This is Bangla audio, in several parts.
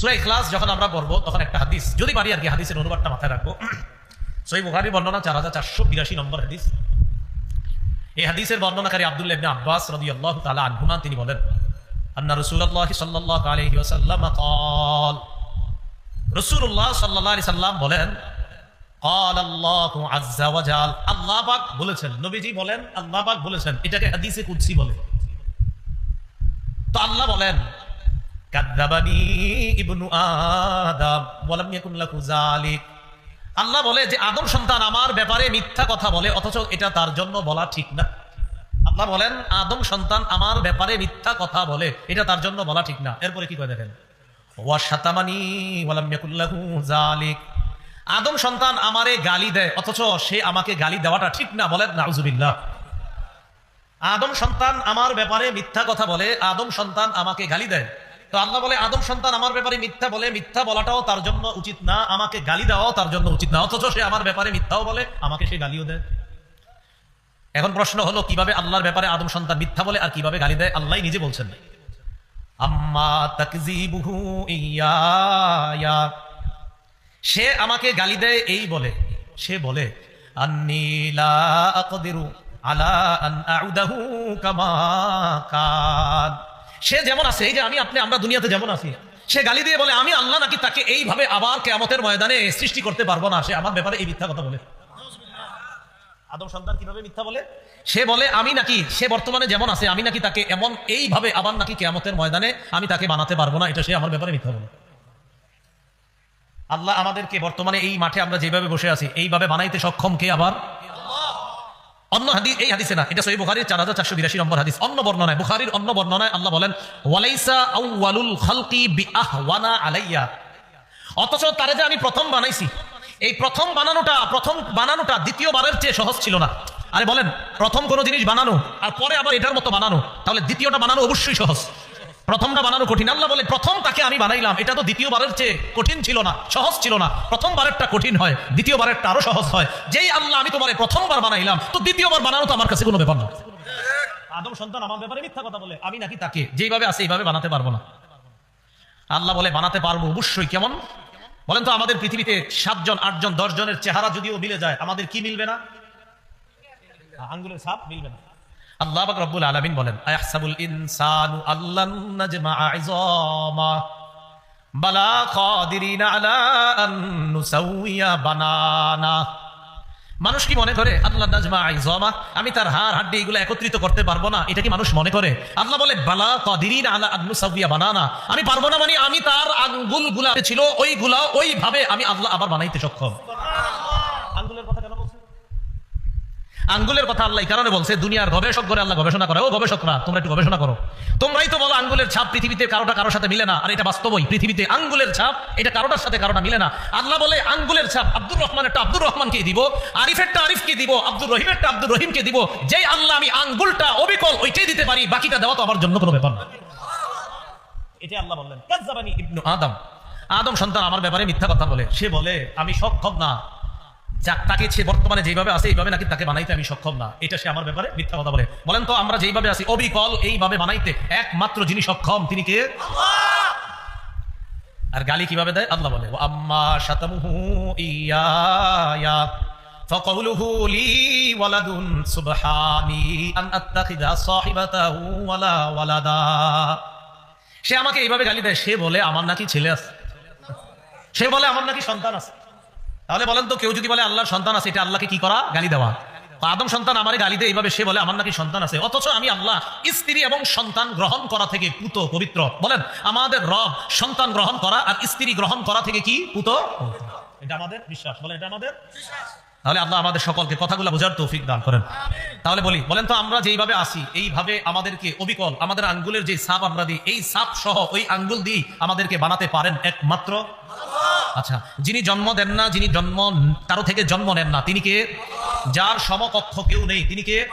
সুরাই ইখলাস যখন আমরা পড়বো তখন একটা হাদিস যদি পারি আর কি হাদিসের অনুবাদটা মাথায় রাখবো সই বুখারি বর্ণনা চার হাজার চারশো বিরাশি নম্বর হাদিস এই হাদিসের বর্ণনাকারী আব্দুল্লাহ ইবনে আব্বাস রাদিয়াল্লাহু তাআলা আনহুমা তিনি বলেন আন্না রাসূলুল্লাহ সাল্লাল্লাহু আলাইহি ওয়াসাল্লাম قال রাসূলুল্লাহ সাল্লাল্লাহু আলাইহি সাল্লাম বলেন قال الله عز وجل আল্লাহ পাক বলেছেন নবীজি বলেন আল্লাহ পাক বলেছেন এটাকে হাদিসে কুদসি বলে তো আল্লাহ বলেন কাদ্দাবানি ইবনু আদম, ওয়ালাম ইয়াকুন যালিক। আল্লাহ বলে যে, আদম সন্তান আমার ব্যাপারে মিথ্যা কথা বলে, অথচ এটা তার জন্য বলা ঠিক না। আল্লাহ বলেন, আদম সন্তান আমার ব্যাপারে মিথ্যা কথা বলে, এটা তার জন্য বলা ঠিক না। এরপরে কি করে দেখেন? ওয়া শাতামানি ওয়ালাম ইয়াকুন লাহু যালিক। আদম সন্তান আমারে গালি দেয়, অথচ সে আমাকে গালি দেওয়াটা ঠিক না বলেন, নাউজুবিল্লাহ। আদম সন্তান আমার ব্যাপারে মিথ্যা কথা বলে, আদম সন্তান আমাকে গালি দেয়। তো আল্লাহ বলে, আদম সন্তান আমার ব্যাপারে মিথ্যা বলে, মিথ্যা বলাটাও তার জন্য উচিত না। আমাকে গালি দেওয়াও তার জন্য উচিত না। অথচ সে আমার ব্যাপারে মিথ্যাও বলে, আমাকে সে গালিও দেয়। এখন প্রশ্ন হলো, কীভাবে আল্লাহর ব্যাপারে আদম সন্তান মিথ্যা বলে আর কীভাবে গালি দেয়? আল্লাহ নিজে বলছেন। সে আমাকে গালি দেয়, এই বলে, সে বলে, আন্নী আলা কামা কান। সে যেমন আছে, এই যে আমি, আপনি, আমরা দুনিয়াতে যেমন আছি, সে গালি দিয়ে বলে, আমি আল্লাহ নাকি তাকে এইভাবে আবার কেয়ামতের ময়দানে সৃষ্টি করতে পারব না? সে আমার ব্যাপারে এই মিথ্যা কথা বলে। আদম সন্তান কীভাবে মিথ্যা বলে? সে বলে, আমি নাকি, সে বর্তমানে যেমন আছে, আমি নাকি তাকে এমন এইভাবে আবার নাকি কেয়ামতের ময়দানে আমি তাকে বানাতে পারব না? এটা সে আমার ব্যাপারে মিথ্যা বলে। আল্লাহ আমাদেরকে বর্তমানে এই মাঠে আমরা যেভাবে বসে আছি, এইভাবে বানাইতে সক্ষম কে আবার? অন্য হাদিস এই হাদিসে না, এটা সহি বুখারির চার হাজার চারশো বিরাশি নম্বর হাদিস। অন্য বর্ণনায়, বুখারির অন্য বর্ণনায় আল্লাহ বলেন, ওয়ালাইসা আউয়ালুল খালকি বিআহওয়ানা আলাইয়া। অথচ তারে যে আমি প্রথম বানাইছি, এই প্রথম বানানোটা প্রথম বানানোটা দ্বিতীয়বারের চেয়ে সহজ ছিল না। আরে বলেন, প্রথম কোনো জিনিস বানানো, আর পরে আবার এটার মতো বানানো, তাহলে দ্বিতীয়টা বানানো অবশ্যই সহজ। প্রথমটা বানানো কঠিন। আল্লাহ বলে, প্রথম তাকে আমি বানাইলাম। এটা তো দ্বিতীয়বারের চেয়ে কঠিন ছিল না, সহজ ছিল না। প্রথমবারেরটা কঠিন হয়, দ্বিতীয়বারেরটা আরও সহজ হয়। যেই আল্লাহ আমি তোমার প্রথমবার বানাইলাম, তো দ্বিতীয়বার বানানো তো আমার কাছে কোনো ব্যাপার না। আদম সন্তান আমার ব্যাপারে মিথ্যা কথা বলে, আমি নাকি তাকে যেইভাবে আছে এইভাবে বানাতে পারব না। আল্লাহ বলে, বানাতে পারব অবশ্যই। কেমন? বলেন তো, আমাদের পৃথিবীতে সাতজন, আটজন দশ জনের চেহারা যদিও মিলে যায়, আমাদের কি মিলবে না? আঙ্গুলের ছাপ মিলবে না। আল্লাহ রব্বুল আলামিন বলেন ইনসানু আল্লান বালা কাদিরিনা আলা আন নুসাউইয়া বানানা। মানুষ কি মনে করে, আল্লাহ নাজমা আইজমা, আমি তার হাড় হাড্ডি এগুলো একত্রিত করতে পারব না? এটা কি মানুষ মনে করে? আল্লাহ বলে, বালা কাদিরিন আলা আন্নু সাবিয়া বানানা। আমি পারব না মানে আমি তার আঙ্গুলগুলা ছিল ওই ওইগুলা ওইভাবে আমি আল্লাহ আবার বানাইতে সক্ষম আঙ্গুলের কথা কেন বলছে আঙ্গুলের কথা আল্লাহ কারণে বলছে, দুনিয়ার গবেষক করে আল্লাহ গবেষণা করে। ও গবেষকরা তোমরা একটু গবেষণা করো। তোমরাই তো বলো আঙ্গুলের ছাপ পৃথিবীতে কারোটা কারোর সাথে মিলে না, আর এটা বাস্তবই পৃথিবীতে আঙ্গুলের ছাপ, এটা কারোটার সাথে কারোটা মিলে না। আল্লাহ বলে, আঙ্গুলের ছাপ আব্দুর রহমানেরটা আব্দুর রহমানকে দিব, আরিফেরটা আরিফকে দিব, আব্দুর রহিমেরটা আব্দুর রহিমকে দিব। যেই আল্লাহ আমি আঙ্গুলটা, অবিকল ওইটাই দিতে পারি, বাকিটা দেওয়া তো আমার জন্য কোনো ব্যাপার না। এটা আল্লাহ বললেন ইবনু আদম। আদম সন্তান আমার ব্যাপারে মিথ্যা কথা বলে। সে বলে, আমি সক্ষম না। যাক তাকে সে বর্তমানে যেভাবে আছে এইভাবে নাকি তাকে বানাইতে আমি সক্ষম না এটা সে আমার ব্যাপারে মিথ্যা কথা বলে বলেন তো আমরা যেইভাবে আছি অবিকল এইভাবে বানাইতে একমাত্র যিনি সক্ষম তিনি কে আর গালি কিভাবে দেয় আল্লাহ বলে আম্মা শাতামুহু ইয়া فقوله لي ولد سبحاني أن أتخذ صاحبته ولا ولدا সে আমাকে এইভাবে গালি দেয় সে বলে আমার নাকি ছেলে আছে সে বলে আমার নাকি সন্তান আছে তাহলে বলেন তো, কেউ যদি বলে আল্লাহর সন্তান আছে, এটা আল্লাহকে কি করা? গালি দেওয়া। আদম সন্তান আমারে গালি দেয় এইভাবে সে বলে, আমার নাকি সন্তান আছে। অথচ আমি আল্লাহ স্ত্রী এবং সন্তান গ্রহণ করা থেকে পুত, পবিত্র। বলেন, আমাদের রব সন্তান গ্রহণ করা আর স্ত্রী গ্রহণ করা থেকে কি পুত? এটা আমাদের বিশ্বাস। বলেন, এটা আমাদের তাহলে আল্লাহ আমাদের সকলকে কথাগুলো বোঝার তৌফিক দান করেন। তাহলে বলি, বলেন তো, আমরা যেইভাবে আসি, এইভাবে আমাদেরকে অবিকল, আমাদের আঙ্গুলের যে সাপ আমরা দিই, এই সাপ সহ ওই আঙ্গুল দিয়ে আমাদেরকে বানাতে পারেন একমাত্র আচ্ছা যিনি জন্ম দেন না, যিনি জন্ম, কারও থেকে জন্ম নেন না, তিনি কে? যার সমকক্ষ কেউ নেই, তিনি কে?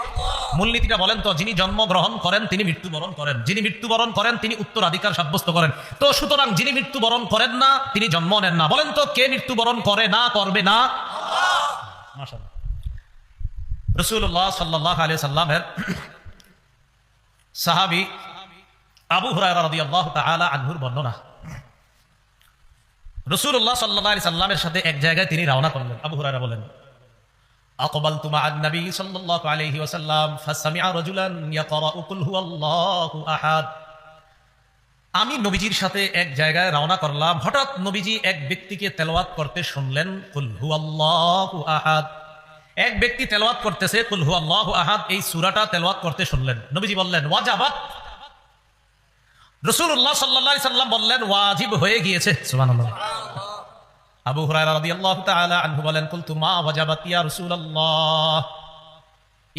মূলনীতিটা বলেন তো, যিনি জন্ম গ্রহণ করেন, তিনি মৃত্যুবরণ করেন। যিনি মৃত্যুবরণ করেন, তিনি উত্তরাধিকার সাব্যস্ত করেন। তো সুতরাং যিনি মৃত্যুবরণ করেন না, তিনি জন্ম নেন না। বলেন তো, কে মৃত্যুবরণ করে না, করবে না? রসুল্লাহ সাল্লাহ আলিয়া সাল্লামের সাহাবি আবু হুরায়রা রাদিয়াল্লাহু তাআলা আনহুর বর্ণনা। রসুল্লাহ সাল্লা সাল্লামের সাথে এক জায়গায় তিনি রওনা করলেন। আবু হুরারা বলেন আকবাল তুমা আন্নবী সাল্লাল্লাহু আলাইহি ওয়াসাল্লাম ফাসামিআ রাজুলান আহাদ। আমি নবীজির সাথে এক জায়গায় রওনা করলাম। হঠাৎ নবীজি এক ব্যক্তিকে তেলাওয়াত করতে শুনলেন কুলহু আল্লাহ আহাদ। এক ব্যক্তি তেলাওয়াত করতেছে কুলহু আল্লাহ আহাদ। এই সুরাটা তেলাওয়াত করতে শুনলেন। নবীজি বললেন, ওয়াজাবাত। রাসূলুল্লাহ সাল্লাল্লাহু আলাইহি সাল্লাম বললেন, ওয়াজিব হয়ে গিয়েছে। আবু হুরায়রা রাদিয়াল্লাহু তাআলা আনহু বলেন, কুলতু মা ওয়াজাবাত ইয়া রাসূলুল্লাহ।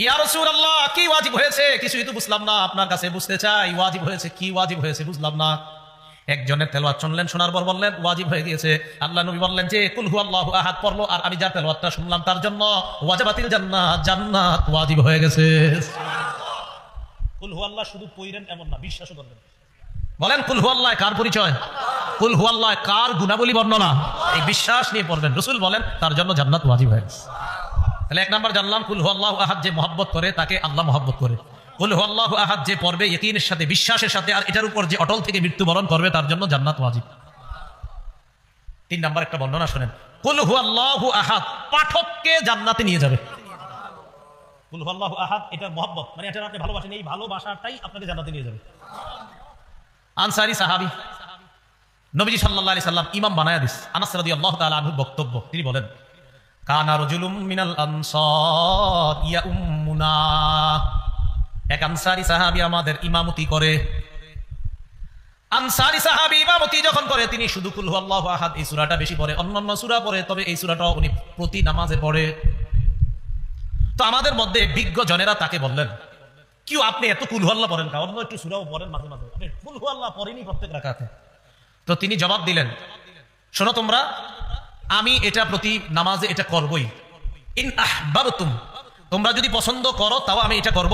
ইয়া রাসূলুল্লাহ, কি ওয়াজিব হয়েছে? কিছুই তো বুঝলাম না, আপনার কাছে বুঝতে চাই, ওয়াজিব হয়েছে, কি ওয়াজিব হয়েছে বুঝলাম না। একজনের তেলাওয়াত শুনলেন, শোনার পর বললেন, ওয়াজিব হয়ে গিয়েছে। আল্লাহ নবী বললেন যে, কুল হু আল্লাহু আহাদ, পড়ল, আর আমি যার তেলাওয়াতটা শুনলাম তার জন্য ওয়াজাবাতিল জান্নাত জান্নাত ওয়াজিব হয়ে গেছে। কুল হু আল্লাহ শুধু পইরেন, এমন না, বিশ্বাসও করবেন বলেন, কুল হু আল্লাহ কার পরিচয়? কুল হু আল্লাহ কার গুণাবলী বর্ণনা? এই বিশ্বাস নিয়ে পড়বেন। রসুল বলেন, তার জন্য জান্নাত ওয়াজিব হয়ে তাহলে এক নাম্বার জানলাম, কুল হু আহাদ যে মহব্বত করে, তাকে আল্লাহ মহব্বত করে। কুল হু আহাদ যে পড়বে ইকিনের সাথে, বিশ্বাসের সাথে, আর এটার উপর যে অটল থেকে মৃত্যুবরণ করবে, তার জন্য জান্নাত ওয়াজিব। তিন নাম্বার একটা বর্ণনা শোনেন, কুল হু আল্লাহ আহাদ, পাঠককে জান্নাতে নিয়ে যাবে। কুল হু আল্লাহ আহাদ এটা মহব্বত মানে এটা আপনি ভালোবাসেন, এই ভালোবাসাটাই আপনাকে জান্নাতে নিয়ে যাবে। আনসারি সাহাবি। নবীজি সাল্লাল্লাহু আলাইহি সাল্লাম ইমাম বানায়া দিস। আনাস রাদিয়াল্লাহু তাআলা আনহুর বক্তব্য। তিনি বলেন, কানা রাজুলুম মিনাল আনসার ইয়া উম্মুনা এক আনসারি সাহাবী আমাদের ইমামতি করে। আনসারি সাহাবী ইমামতি যখন করে, তিনি শুধু কুল আল্লাহু আহাদ, এই সূরাটা বেশি পড়ে। অন্যান্য সূরা পড়ে, তবে এই সূরাটাও উনি প্রতি নামাজে পড়ে। তো আমাদের মধ্যে বিজ্ঞ জনেরা তাকে বললেন কিউ আপনি এত কুল আল্লাহ পড়েন কা? অন্য একটু সূরাও পড়েন মাঝে মাঝে। আপনি কুল আল্লাহ পড়েনি প্রত্যেক রাখাতে তো তিনি জবাব দিলেন, শোনো তোমরা, আমি এটা প্রতি নামাজে এটা করবই। ইন তোমরা যদি পছন্দ করো তাও আমি এটা করব।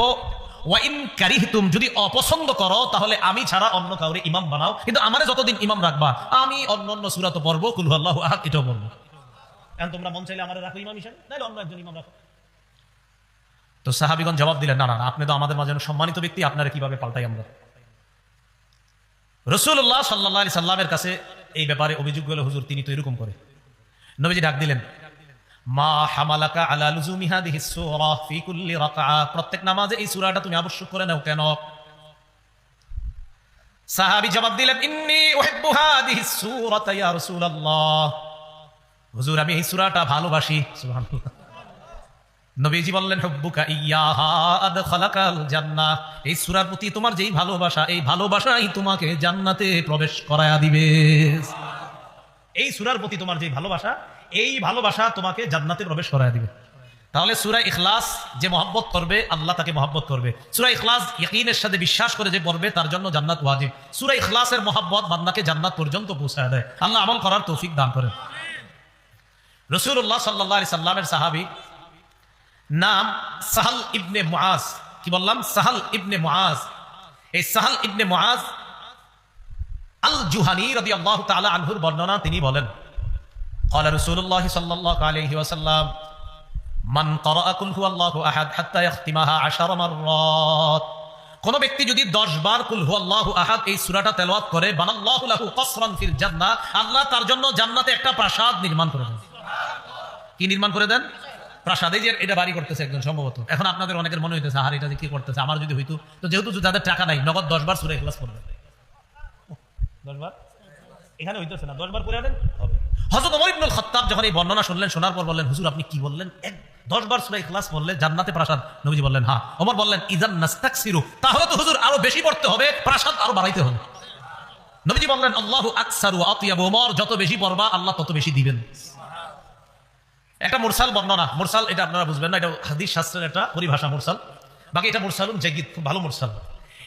ওয়া ইন কারিহতুম, যদি অপছন্দ করো তাহলে আমি ছাড়া অন্য কাউরে ইমাম বানাও। কিন্তু আমারে যতদিন ইমাম রাখবা, আমি অন্য অন্য সূরা তো পড়ব কুলহাল্লাহ এটাও পড়ব। এখন তোমরা মন চাইলে আমার রাখো ইমাম হিসেবে, নাইলে অন্য একজন ইমাম রাখো। তো সাহাবিগণ জবাব দিলেন, না না আপনি তো আমাদের মাঝে সম্মানিত ব্যক্তি, আপনারা কীভাবে পাল্টাই আমরা? রসুল্লাহ সাল্লাহ আলি সাল্লামের কাছে এই ব্যাপারে অভিযোগ গেল হুজুর, তিনি তো এরকম করে। নবীজি ডাক দিলেন, মা হামালাকা প্রত্যেক নামাজে এই সূরাটা তুমি আবশ্যক করে নাও কেন? সাহাবী জবাব দিলেন, ইন্নী উহিব্বু হাদিহি ইয়া রাসূলুল্লাহ। হুজুর, আমি এই সূরাটা ভালোবাসি, সুবহানাল্লাহ। নবীজি বললেন, হব্বুকা ইয়াহা আদখালাকাল জান্নাহ। এই সূরার প্রতি তোমার যেই ভালোবাসা, এই ভালোবাসাই তোমাকে জান্নাতে প্রবেশ করায়া দিবে। এই সূরার প্রতি তোমার যেই ভালোবাসা, এই ভালোবাসা তোমাকে জান্নাতে প্রবেশ করায়া দিবে। তাহলে সূরা ইখলাস যে মহব্বত করবে, আল্লাহ তাকে মহব্বত করবে। সূরা ইখলাস ইয়াকিনের সাথে বিশ্বাস করে যে পড়বে, তার জন্য জান্নাত ওয়াজিব। সূরা ইখলাসের মহব্বত বান্দাকে জান্নাত পর্যন্ত পৌঁছায় দেয়। আল্লাহ আমল করার তৌফিক দান করেন। রসুল্লাহ সাল্লাহ সাল্লামের সাহাবী নাম সাহাল ইবনে মুআজ কি বললাম সাহাল ইবনে মুআজ এই সাহাল ইবনে মুআজ আল জুহানি রাদিয়াল্লাহু তাআলা আনহুর বর্ণনা তিনি বলেন قال رسول الله صلى الله عليه وسلم من قرأ قل هو الله احد حتى يختمها عشر مرات কোন ব্যক্তি যদি 10 বার কুল হু আল্লাহু আহাদ এই সূরাটা তেলাওয়াত করে বানাল্লাহু লাহু কসরান ফিল জান্নাহ আল্লাহ তার জন্য জান্নাতে একটা প্রাসাদ নির্মাণ করে দেন কি নির্মাণ করে দেন প্রাসাদে যে এটা বাড়ি করতেছে একজন সম্ভবত। এখন আপনাদের অনেকের মনে হইতেছে আর এটা কি করতেছে? আমার যদি হইতো। তো যেহেতু যাদের টাকা নাই, নগদ দশ বার সুরে ক্লাস করবে দশ বার? এখানে হইতেছে না। দশ বার করে আনেন? হবে। হজরত ইবনুল খাত্তাব যখন এই বর্ণনা শুনলেন, শোনার পর বললেন, হুজুর, আপনি কি বললেন? এক দশ বার সুরে ক্লাস পড়লে জান্নাতে প্রাসাদ। নবীজি বললেন হ্যাঁ। ওমর বললেন, ইজান নাস্তাকসিরু। তাহলে তো হুজুর আরও বেশি পড়তে হবে, প্রাসাদ আরও বাড়াইতে হবে। নবীজি বললেন, আল্লাহু আকসারু আতিয়াবু। যত বেশি পড়বা, আল্লাহ তত বেশি দিবেন। একটা মুরসাল বর্ণনা মুরসাল এটা আপনারা বুঝবেন না এটা হাদিস শাস্ত্রের একটা পরিভাষা মুরসাল বাকি এটা মুরসালুন জাগিদ খুব ভালো মুরসাল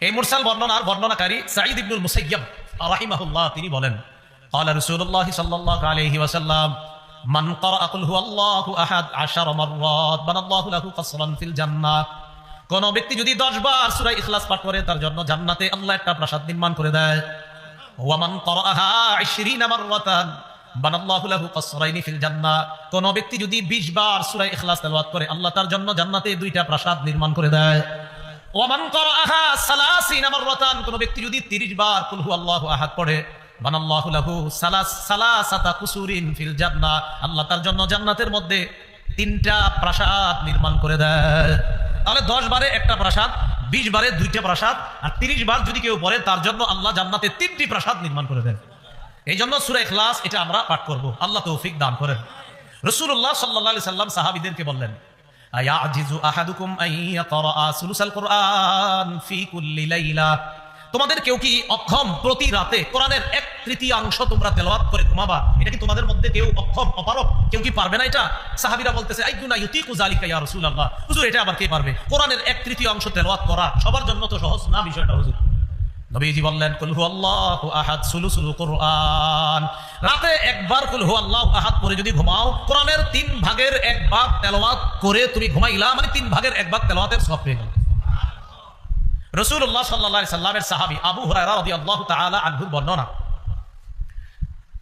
এই মুরসাল বর্ণনার বর্ণনাকারী সাঈদ ইবনুল মুসাইয়াব রাহিমাহুল্লাহ তিনি বলেন قال رسول الله صلى الله عليه وسلم من قرأ قل هو الله أحد عشر مرات بنى الله له قصرا في الجنة কোন ব্যক্তি যদি 10 বার সূরা ইখলাস পাঠ করে তার জন্য জান্নাতে আল্লাহ একটা প্রাসাদ নির্মাণ করে দেয় ওয়ামান করাহা 20 মাররাতান কোন ব্যক্তি যদি 20 বার ইখলাস করে, আল্লাহ তার জন্য জান্নাতে দুইটা প্রাসাদ নির্মাণ করে দেয়। ওয়ামান কোন ব্যক্তি যদি 30 বার কুল কুসুরিন আল্লাহ তার জন্য জান্নাতের মধ্যে তিনটা প্রাসাদ নির্মাণ করে দেয়। তাহলে দশ বারে একটা প্রাসাদ, বিশ বারে দুইটা প্রাসাদ, আর তিরিশ বার যদি কেউ পড়ে, তার জন্য আল্লাহ জান্নাতে তিনটি প্রাসাদ নির্মাণ করে দেন এই জন্য সুরে ইখলাস এটা আমরা পাঠ করব। আল্লাহ তৌফিক দান করেন। রসুল্লাহ সাল্লাহ সাল্লাম সাহাবিদেরকে বললেন তোমাদের কেউ কি অক্ষম প্রতি রাতে কোরআনের এক তৃতীয়াংশ তোমরা তেলাওয়াত করে ঘুমাবা? এটা কি তোমাদের মধ্যে কেউ অক্ষম অপারক কেউ কি পারবে না এটা? সাহাবীরা বলতেছে এটা আবার কে পারবে? কোরআনের এক তৃতীয়াংশ তেলাওয়াত করা সবার জন্য তো সহজ না বিষয়টা, হুজুর? নবীজি বললেন, কুল হু আল্লাহু আহাদ সুলুসুল কুরআন। রাতে একবার কুল হু আল্লাহু আহাদ পরে যদি ঘুমাও, কোরআনের তিন ভাগের এক ভাগ তেলাওয়াত করে তুমি ঘুমাইলা মানে তিন ভাগের এক ভাগ তেলাওয়াতের সব পেয়ে গেল। রাসূলুল্লাহ সাল্লাল্লাহু সাল্লামের সাহাবী আবু হুরায়রা রাদিয়াল্লাহু তাআলা আনহুর বর্ণনা।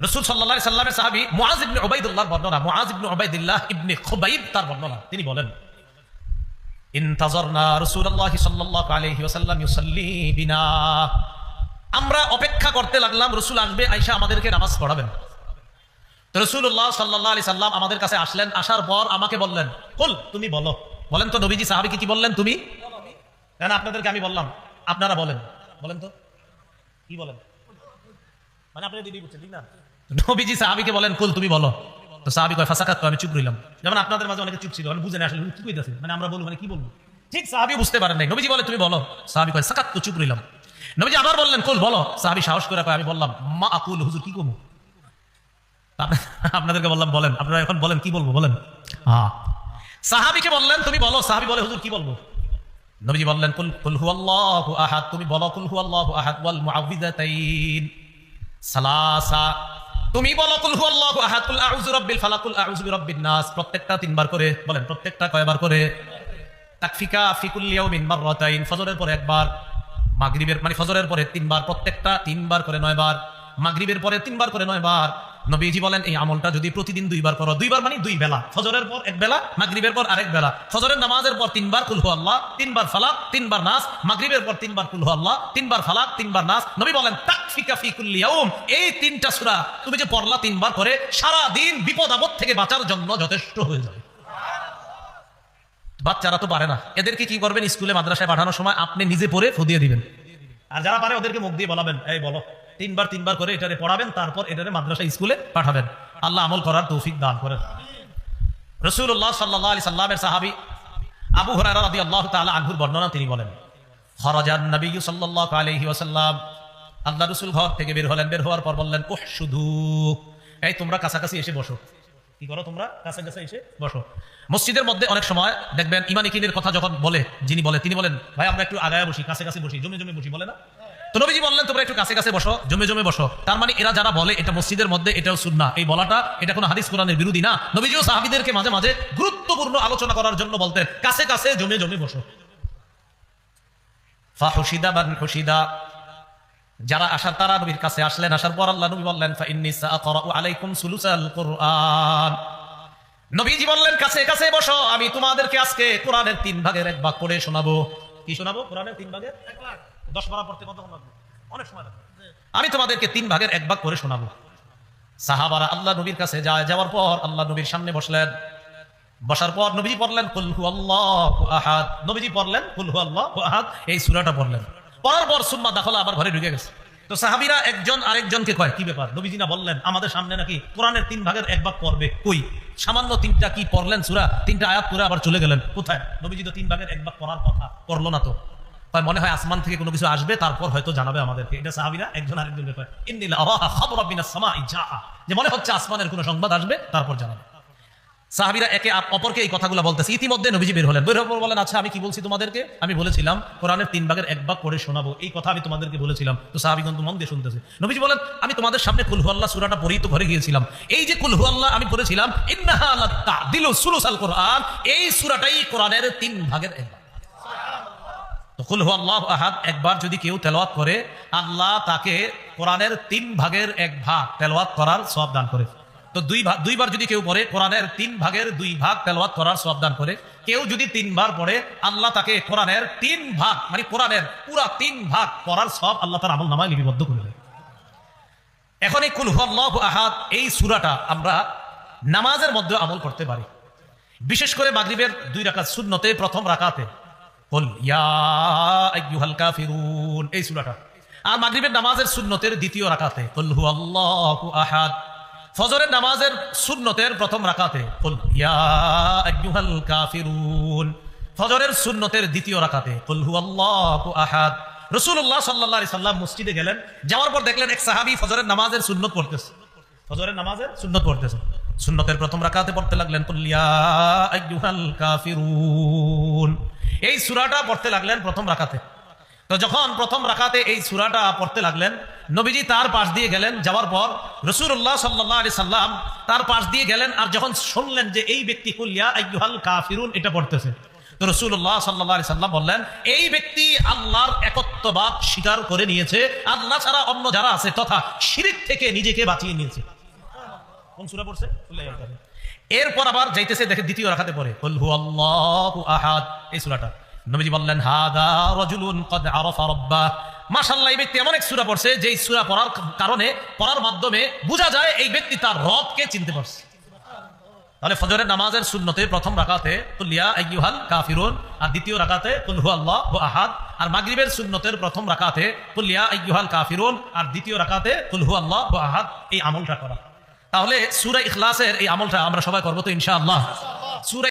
রাসূল আলাইহি সাল্লামের সাহাবী মুআজ ইবনে উবাইদুল্লাহর বর্ণনা, মুআজ ইবনে উবাইদুল্লাহ ইবনে খুবাইব তার বর্ণনা। তিনি বলেন আমরা অপেক্ষা করতে লাগলাম, রসুল আসবে আইসা আমাদেরকে নামাজ পড়াবেন। রসুল্লাহ সাল্লাহ আলি সাল্লাম আমাদের কাছে আসলেন, আসার পর আমাকে বললেন, কুল, তুমি বলো। বলেন তো, নবীজি সাহাবিকে কি বললেন তুমি? কেন আপনাদেরকে আমি বললাম, আপনারা বলেন। বলেন তো, কি বলেন? মানে আপনি দিদি বুঝছেন, ঠিক না? নবীজি সাহাবিকে বলেন, কুল, তুমি বলো। তো সাহাবি কয়, ফাঁসাকাত আমি চুপ রইলাম। যেমন আপনাদের মাঝে অনেকে চুপ ছিল মানে বুঝে না, আসলে কি কইতাছে? মানে আমরা বলব মানে কি বলব? ঠিক সাহাবি বুঝতে পারেন নাই। নবীজি বলে, তুমি বলো। সাহাবি কয়, সাকাত তো চুপ রইলাম। নবীজি আবার বললেন, কুল, বলো। সাহাবি সাহস করে কয়, আমি বললাম, মা আকুল, হুজুর কি কমু? আপনাদেরকে বললাম, বলেন। আপনারা এখন বলেন, কি বলব? বলেন। হ্যাঁ সাহাবিকে বললেন, তুমি বলো। সাহাবি বলে, হুজুর কি বলব? নবীজি বললেন, কুল কুল হুয়াল্লাহু আহাদ। তুমি বলো, কুল হুয়াল্লাহু আহাদ ওয়াল মুআউযিযাতাইন। সালাসা তুমি বলো, কুল হুয়াল্লাহু আহাদ, কুল আউযু রাব্বিল ফালাক, কুল আউযু বিরাব্বিন নাস। প্রত্যেকটা তিনবার করে, বলেন, প্রত্যেকটা কয়বার করে? তাকফিকা ফি কুল্লি ইয়াউমিন মাররাতাইন। ফজরের পরে একবার, মাগরিবের মানে ফজরের পরে তিনবার, প্রত্যেকটা তিনবার করে নয়বার। মাগরিবের পরে তিনবার করে নয়বার। নবীজি বলেন, এই আমলটা যদি প্রতিদিন দুইবার করো, দুইবার মানে দুই বেলা। ফজরের পর এক বেলা, মাগরিবের পর আরেক বেলা। ফজরের নামাজের পর তিনবার কুলহু আল্লাহ তিনবার ফালাক তিনবার নাস মাগরিবের পর তিনবার কুলহু আল্লাহ তিনবার ফালাক তিনবার নাস নবী বলেন, তাকফিকা ফি কুল্লি ইয়াউম এই তিনটা সূরা তুমি যে পড়লা তিনবার করে সারা দিন বিপদ আপদ থেকে বাঁচার জন্য যথেষ্ট হয়ে যাবে। বাচ্চারা তো পারে না। এদেরকে কি করবেন? স্কুলে মাদ্রাসায় পাঠানোর সময় আপনি নিজে পড়ে ফুদিয়ে দিবেন। আর যারা পারে ওদেরকে মুখ দিয়ে বলাবেন, এই বলো। তিনবার তিনবার করে এটারে পড়াবেন, তারপর এটারে মাদ্রাসা স্কুলে পাঠাবেন। আল্লাহ আমল করার তৌফিক দান করেন রসুল্লাহ সাল্লাহ আলি সাল্লামের সাহাবি আবু হরারা আল্লাহ তাআলা আনহুর বর্ণনা তিনি বলেন খরাজান নবী সাল্লাল্লাহু আলাইহি ওয়াসাল্লাম। আল্লাহ রসুল ঘর থেকে বের হলেন, বের হওয়ার পর বললেন ওহ শুধু এই তোমরা কাছাকাছি এসে বসো। কি করো তোমরা? কাছাকাছি এসে বসো। মসজিদের মধ্যে অনেক সময় দেখবেন ইমানি কিনের কথা যখন বলে, যিনি বলে, তিনি বলেন, ভাই, আমরা একটু আগায় বসি কাছে কাছে বসি, জমে জমে বসি। বলে না? তো নবীজি বললেন, তোমরা একটু কাছে কাছে বসো, জমে জমে বসো। তার মানে এরা যারা বলে, এটা মসজিদের মধ্যে, এটাও সুন্না এই বলাটা, এটা কোনো হাদিস কোরআনের বিরোধী না। নবীজিও সাহাবিদেরকে মাঝে মাঝে গুরুত্বপূর্ণ আলোচনা করার জন্য বলতেন, কাছে কাছে, জমে জমে বসো। যারা আসার তারা নবীর কাছে আসলেন, আসার পর আল্লাহ নবী বললেন নবীজি বললেন, কাছে কাছে বসো, আমি তোমাদেরকে আজকে কোরআনের তিন ভাগের এক ভাগ পড়ে শোনাবো। কি শোনাবো? কোরআনের তিন ভাগের? দশ বারা পড়তে কতক্ষণ লাগবে? অনেক সময় লাগবে। আমি তোমাদেরকে তিন ভাগের এক ভাগ করে শোনাবো। সাহাবারা আল্লাহ নবীর কাছে যায় যাওয়ার পর আল্লাহ নবীর সামনে বসলেন। বসার পর নবীজি পড়লেন কুলহু আল্লাহ আহাদ। নবীজি পড়লেন কুলহু আল্লাহ আহাদ। এই সূরাটা পড়লেন। পড়ার পর সুম্মা দাখলা আবার ঘরে ঢুকে গেছে। তো সাহাবিরা একজন আরেকজনকে কয় কি ব্যাপার? নবীজি না বললেন আমাদের সামনে নাকি কোরআনের তিন ভাগের এক ভাগ পড়বে। কই? সামান্য তিনটা কি পড়লেন সুরা তিনটা আয়াত করে আবার চলে গেলেন। কোথায়? নবীজি তো তিন ভাগের এক ভাগ পড়ার কথা করল না তো। হয়, মনে হয় আসমান থেকে কোনো কিছু আসবে, তারপর হয়তো জানাবে আমাদেরকে। এটা সাহাবিরা, একজন সামাই জাআ। যে মনে হচ্ছে আসমানের কোনো সংবাদ আসবে, তারপর জানাবে। সাহাবিরা একে অপরকে এই কথাগুলো বলতেছে। ইতিমধ্যে নবীজি বের হলেন। বের হওয়ার বলেন আচ্ছা আমি কি বলছি তোমাদেরকে? আমি বলেছিলাম, কোরআনের তিন ভাগের এক ভাগ করে শোনাবো। এই কথা আমি তোমাদেরকে বলেছিলাম। তো সাহাবিগণ মন দিয়ে শুনতেছে। নবীজি বলেন, আমি তোমাদের সামনে কুলহু আল্লাহ সুরাটা পড়েই তো ঘরে গিয়েছিলাম। এই যে কুলহু আল্লাহ আমি পড়েছিলাম, ইন্নাহা দিল সুলুসাল কোরআন এই সুরাটাই কোরআনের তিন ভাগের এক ভাগ। কুল হু আল্লাহ আহাদ, একবার যদি কেউ তেলাওয়াত করে, আল্লাহ তাকে কোরআনের তিন ভাগের এক ভাগ তেলাওয়াত করার সব দান করে। তো দুই ভাগ দুইবার যদি কেউ পড়ে, কোরআনের তিন ভাগের দুই ভাগ তেলাওয়াত করার সব দান করে। কেউ যদি তিনবার পড়ে, আল্লাহ তাকে কোরআনের তিন ভাগ মানে কোরআনের পুরা তিন ভাগ পড়ার সব আল্লাহ তার আমল নামায় লিপিবদ্ধ করে দেয়। এখন এই কুল হুয়াল্লাহু আহাদ, এই সুরাটা আমরা নামাজের মধ্যে আমল করতে পারি। বিশেষ করে মাগরিবের দুই রাকাত সুন্নতে প্রথম রাকাতে। এই আর নামাজের সুন্নতের দ্বিতীয় রাকাতে আহাদ ফজরের নামাজের প্রথম রাকাতে ফজরের দ্বিতীয় রাকাতে আহাদ মসজিদে গেলেন, যাওয়ার পর দেখলেন এক সাহাবি ফজরের নামাজের সুন্নত পড়তেছে। ফজরের নামাজের সুন্নত পড়তেছে। সুন্নতের প্রথম রাকাতে পড়তে লাগলেন, কুল কাফিরুন এই সূরাটা পড়তে লাগলেন প্রথম রাকাতে। তো যখন প্রথম রাকাতে এই সুরাটা পড়তে লাগলেন, নবীজি তার পাশ দিয়ে গেলেন, যাওয়ার পর রসুল্লাহ সাল্লাহ আলি সাল্লাম তার পাশ দিয়ে গেলেন আর যখন শুনলেন যে এই ব্যক্তি কুলিয়া কাফিরুন, এটা পড়তেছে, তো রসুল্লাহ সাল্লাহ আলি সাল্লাম বললেন, এই ব্যক্তি আল্লাহর একত্ববাদ স্বীকার করে নিয়েছে, আল্লাহ ছাড়া অন্য যারা আছে তথা শিরিক থেকে নিজেকে বাঁচিয়ে নিয়েছে। কোন সুরা পড়ছে? এরপর আবার যাইতেছে, দেখে দ্বিতীয় রাখাতে আহাদ এই সূরাটা। নবীজি বললেন, হাদা রাজুলুন কদ এই ব্যক্তি এমন এক সূরা পড়ছে যে এই সূরা পড়ার কারণে, পড়ার মাধ্যমে বোঝা যায় এই ব্যক্তি তার রবকে চিনতে পারছে। তাহলে ফজরের নামাজের সুন্নতে প্রথম রাকাতে কুলিয়া আইয়ুহাল কাফিরুন আর দ্বিতীয় রাকাতে, কুল হুয়াল্লাহু আহাদ আর মাগরিবের সুন্নতের প্রথম কুলিয়া আইয়ুহাল কাফিরুন আর দ্বিতীয় রাকাতে, কুল হুয়াল্লাহু আহাদ এই আমলটা করা। তাহলে সুরা ইখলাসের এই আমলটা আমরা সবাই করব তো ইনশাআল্লাহ। সূরা